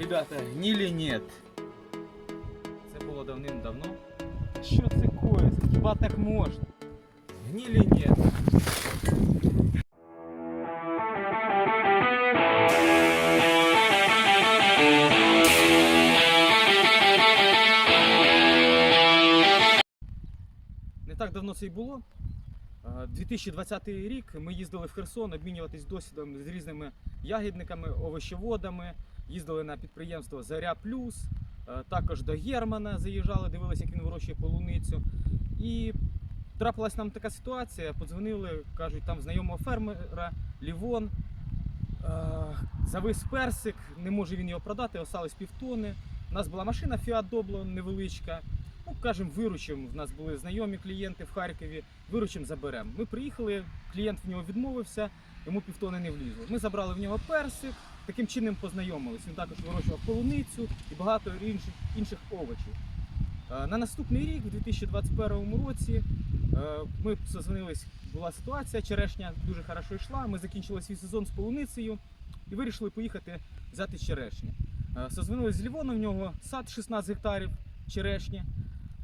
Ребята, гнилі нет. Це було давним-давно. Що це коїться? Хіба так можна? Гнилі нет. Не так давно це й було. Е, 2020 рік ми їздили в Херсон обмінюватись досвідом з різними ягідниками, овощеводами. Їздили на підприємство Заря Плюс, е, також до Германа заїжджали, дивилися, як він вирощує полуницю. І трапилась нам така ситуація. Подзвонили, кажуть, там знайомого фермера Лівон. Е, Завис персик, не може він його продати, осталось півтони. У нас була машина Fiat Doblo невеличка. Ну, кажемо, виручимо. В нас були знайомі клієнти в Харкові, виручимо, заберемо. Ми приїхали, клієнт в нього відмовився, йому півтони не влізло. Ми забрали в нього персик, таким чином познайомились. Він також вирощував полуницю і багато інших, інших овочів. Е, На наступний рік, в 2021 році, е, ми созвонились, була ситуація, черешня дуже хорошо йшла. Ми закінчили свій сезон з полуницею і вирішили поїхати взяти черешні. Е, Созвонились з Лівоном, в нього сад 16 гектарів черешні.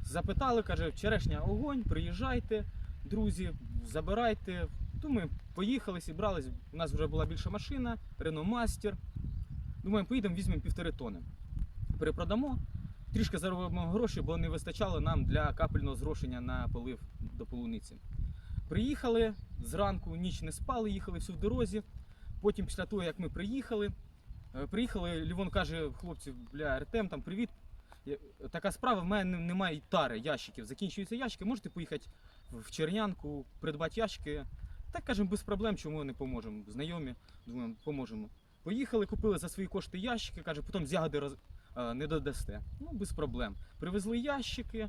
Запитали, каже, черешня огонь, приїжджайте, друзі, забирайте. Думаю, поїхали, зібрались. У нас вже була більша машина, Renault Master. Думаємо, поїдемо, візьмемо півтори тони. Перепродамо, трішки заробимо гроші, бо не вистачало нам для капельного зрошення на полив до полуниці. Приїхали зранку, ніч не спали, їхали всю в дорозі. Потім, після того, як ми приїхали, е, приїхали, Лівон каже, хлопці, бля, Артем, там привіт. Така справа, в мене немає тари ящиків. Закінчуються ящики, можете поїхати в Чернянку, придбати ящики. Так кажемо, без проблем, чому не поможемо. Знайомі, думаємо, поможемо. Поїхали, купили за свої кошти ящики, каже, потім з ягоди роз... е, не додасте. Ну, без проблем. Привезли ящики,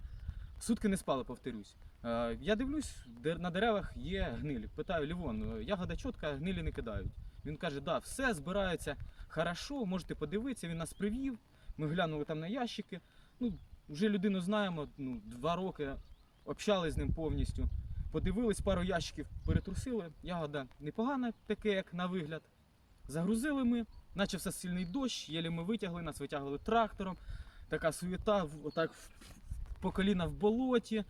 сутки не спали, повторюсь. Е, Я дивлюсь, де- на деревах є гнилі. Питаю, Лівон, ягода чітка, гнилі не кидають. Він каже, да, все збирається хорошо, можете подивитися, він нас привів. Ми глянули там на ящики. Ну, вже людину знаємо, ну, два роки общались з ним повністю. Подивились, пару ящиків перетрусили. Ягода непогана, таке, як на вигляд. Загрузили ми, начався сильний дощ, єлі ми витягли, нас витягували трактором. Така суєта, отак по коліна в болоті.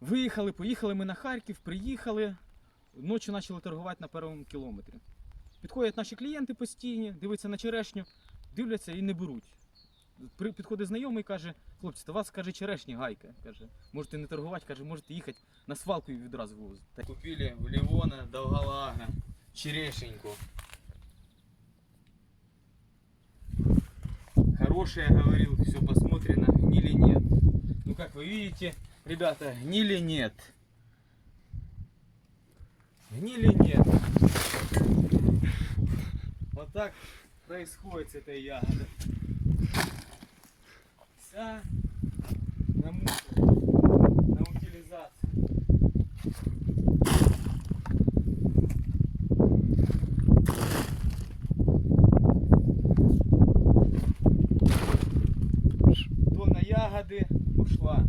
Виїхали, поїхали ми на Харків, приїхали. Ночі почали торгувати на першому кілометрі. Підходять наші клієнти постійні, дивляться на черешню, дивляться і не беруть. При- Підходить знайомий каже, хлопці, то у вас каже черешні гайка. Каже, можете не торгувати, каже, можете їхати на свалку і відразу вивозити. Купили в Лівона Довголага черешеньку. Хорошая, говорил, все посмотрено, гнили нет. Ну как вы видите, ребята, гнили нет. Гнили нет. Вот так происходит с этой ягодой. Вся на мусор, на утилизацию. Тонна ягоды ушла.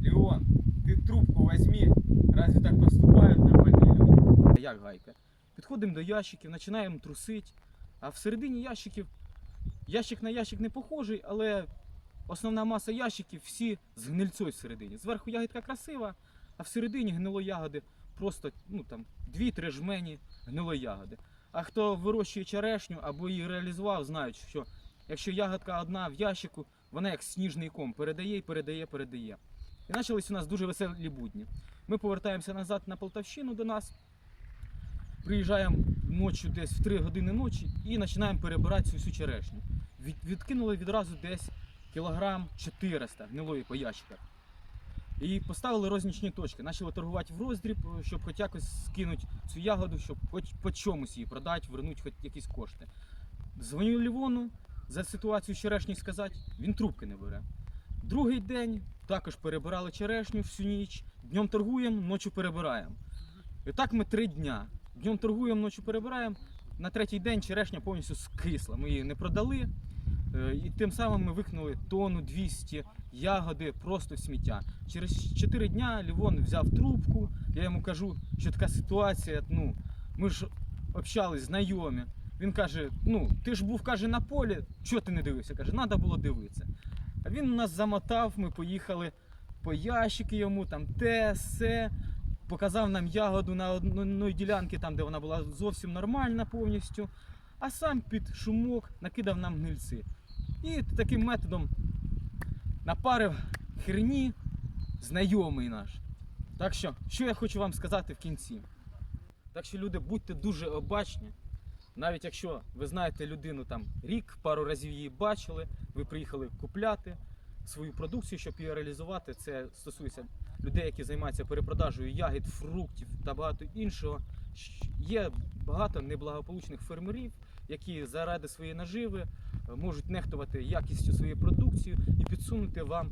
Леон, ты трубку возьми. Разве так поступают нормальные люди? А як гайка? Підходимо до ящиків, починаємо трусити. А всередині ящиків ящик на ящик не похожий, але основна маса ящиків всі з гнильцою всередині. Зверху ягідка красива, а всередині гнило ягоди просто ну, там, 2-3 жмені гнилої ягоди. А хто вирощує черешню або її реалізував, знають, що якщо ягодка одна в ящику, вона як сніжний ком передає і передає, передає. І почались у нас дуже веселі будні. Ми повертаємося назад на Полтавщину до нас. Приїжджаємо ночі десь в 3 години ночі і починаємо перебирати цю всю черешню. Від, відкинули відразу десь кілограм 400 гнилої по ящиках. І поставили рознічні точки. Почали торгувати в роздріб, щоб хоч якось скинути цю ягоду, щоб хоч по чомусь її продати, вернути хоч якісь кошти. Дзвоню Лівону за ситуацію черешні сказати, він трубки не бере. Другий день також перебирали черешню всю ніч. Днем торгуємо, ночі перебираємо. І так ми три дня. Днем торгуємо, ночі перебираємо. На третій день черешня повністю скисла. Ми її не продали. Е, І тим самим ми викинули тонну 200 ягоди просто сміття. Через 4 дня Лівон взяв трубку. Я йому кажу, що така ситуація. Ну, ми ж общались, знайомі. Він каже: ну, ти ж був каже, на полі, чого ти не дивився? Каже, треба було дивитися. А він нас замотав, ми поїхали по ящики йому, там те, се. Показав нам ягоду на одній ділянці, там, де вона була зовсім нормальна повністю. А сам під шумок накидав нам гнильці. І таким методом напарив херні знайомий наш. Так що, що я хочу вам сказати в кінці? Так що, люди, будьте дуже обачні. Навіть якщо ви знаєте людину там рік, пару разів її бачили, ви приїхали купляти свою продукцію, щоб її реалізувати. Це стосується людей, які займаються перепродажею ягід, фруктів та багато іншого. Є багато неблагополучних фермерів, які заради своєї наживи е, можуть нехтувати якістю своєї продукції і підсунути вам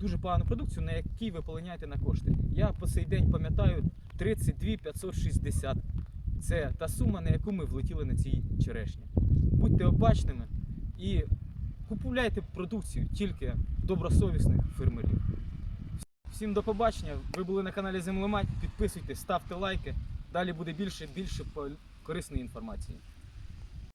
дуже погану продукцію, на якій ви полиняєте на кошти. Я по цей день пам'ятаю 32 560. Це та сума, на яку ми влетіли на цій черешні. Будьте обачними і купуйте продукцію тільки добросовісних фермерів. Всім до побачення. Ви були на каналі Землемать. Підписуйтесь, ставте лайки. Далі буде більше більше корисної інформації.